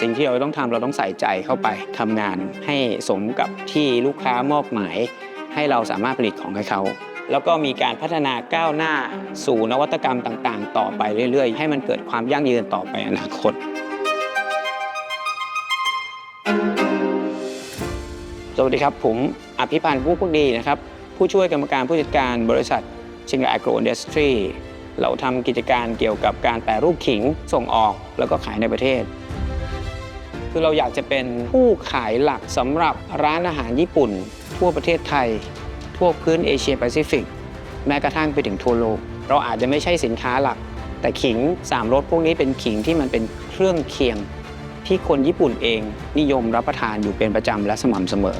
สิ่งที่เราต้องทำเราต้องใส่ใจเข้าไปทำงานให้สมกับที่ลูกค้ามอบหมาย ให้เราสามารถผลิตของให้เขา แล้วก็มีการพัฒนาก้าวหน้าสู่นวัตกรรมต่างๆ ต่อไปเรื่อย ๆ ให้มันเกิดความยั่งยืนต่อไปอนาคต สวัสดีครับ ผมอภิพันธ์ผู้พักดีนะครับ ผู้ช่วยกรรมการผู้จัดการบริษัทชิงไอโกรอินดัสทรีเราทำกิจการเกี่ยวกับการแปรรูปขิงส่งออกแล้วก็ขายในประเทศ คือเราอยากจะเป็นผู้ขายหลักสำหรับร้านอาหารญี่ปุ่น ทั่วประเทศไทย ทั่วพื้นเอเชียแปซิฟิก แม้กระทั่งไปถึงทั่วโลก เราอาจจะไม่ใช่สินค้าหลัก แต่ขิงสามรสพวกนี้เป็นขิงที่มันเป็นเครื่องเคียง ที่คนญี่ปุ่นเองนิยมรับประทานอยู่เป็นประจำและสม่ำเสมอ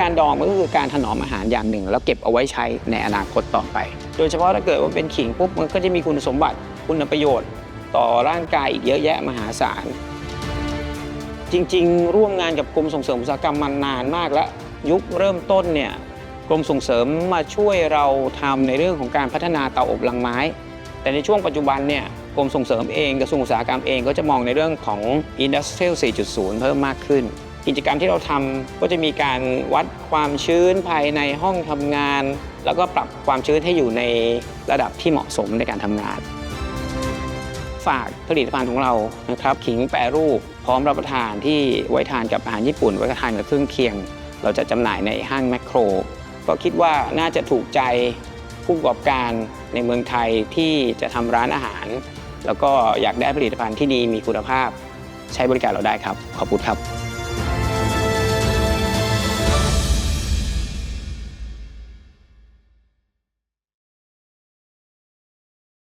การดองมันก็คือการถนอมอาหารอย่างหนึ่ง แล้วเก็บเอาไว้ใช้ในอนาคตต่อไป โดยเฉพาะถ้าเกิดว่าเป็นขิงปุ๊บมันก็จะมีคุณสมบัติคุณประโยชน์ ต่อร่างกายอีกเยอะแยะมหาศาล จริง ๆ ร่วมงานกับกรมส่งเสริมอุตสาหกรรมมานานมากแล้ว ยุคเริ่มต้นเนี่ยกรมส่งเสริมมาช่วยเราทำในเรื่องของการพัฒนาเตาอบลังไม้ แต่ในช่วงปัจจุบันเนี่ยกรมส่งเสริมเองกระทรวงอุตสาหกรรมเองก็จะมองในเรื่องของ Industrial 4.0 เพิ่มมากขึ้น กิจกรรมที่เราทำก็จะมีการวัดความชื้นภายในห้องทำงาน แล้วก็ปรับความชื้นให้อยู่ในระดับที่เหมาะสมในการทำงาน ฝากผลิตภัณฑ์ของเรานะครับขิงแปรรูป พร้อมรับประทานที่ไว้ทานกับอาหารญี่ปุ่น ไว้ทานกับเครื่องเคียง เราจะจำหน่ายในห้างแมคโครก็คิดว่าน่าจะถูกใจผู้ประกอบการในเมืองไทยที่จะทำร้านอาหาร แล้วก็อยากได้ผลิตภัณฑ์ที่ดีมีคุณภาพ ใช้บริการเราได้ครับ ขอบคุณครับ